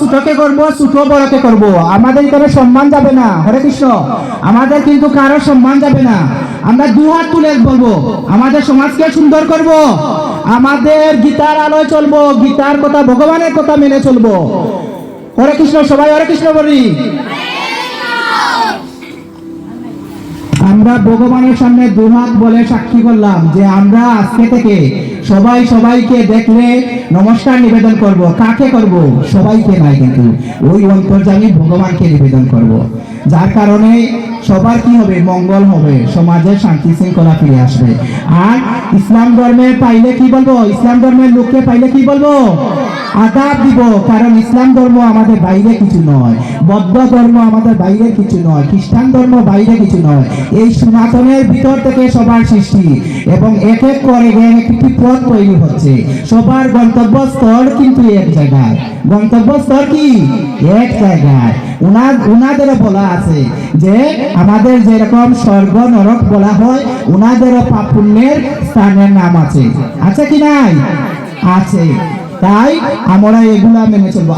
ছোটকে করব ছোট বড়কে করব। আমাদের এখানে সম্মান যাবে না, হরে কৃষ্ণ। আমাদের কিন্তু কারও সম্মান যাবে না। আমরা দু হাত তুলে বলব, আমাদের সমাজকে সুন্দর করব। আমাদের গীতার আলোয় চলবো, গীতার কথা, ভগবানের কথা মেনে চলবো। হরে কৃষ্ণ, সবাই হরে কৃষ্ণ বলি। আমরা ভগবানের সামনে দুহাত বলে সাক্ষী করলাম যে আমরা আজকে থেকে সবাই সবাইকে দেখলে নমস্কার নিবেদন করব। কাকে করব? সবাইকে নাই কিন্তু। ওই অন্তর্জামী ভগবানকে নিবেদন করব। যার কারণে সবার কি হবে? মঙ্গল হবে। সমাজে শান্তি শৃঙ্খলা ফিরে আসবে। আর ইসলাম ধর্মে পাইলে কি বলব? ইসলাম ধর্মের লোককে পাইলে কি বলব? আদাব দিব, কারণ ইসলাম ধর্ম আমাদের বাইরে কিছু নয়, বৌদ্ধ ধর্ম আমাদের বাইরে কিছু নয়, খ্রিস্টান ধর্ম বাইরে কিছু নয়। এই সনাতনের ভিতর থেকে সবার সৃষ্টি এবং এক এক করে একটি পথ তৈরি হচ্ছে। সবার গন্তব্যস্থল কিন্তু এক জায়গায়। গন্তব্যস্থল কি? এক জায়গায়। উনার বলা আছে যে আমাদের যেরকম স্বর্গ নরক বলা হয়, উনাদেরও পাপ পুণ্যের স্থানের নাম আছে। আছে কি নাই? আছে। তাই আমরা এগুলা মেনে চলবো।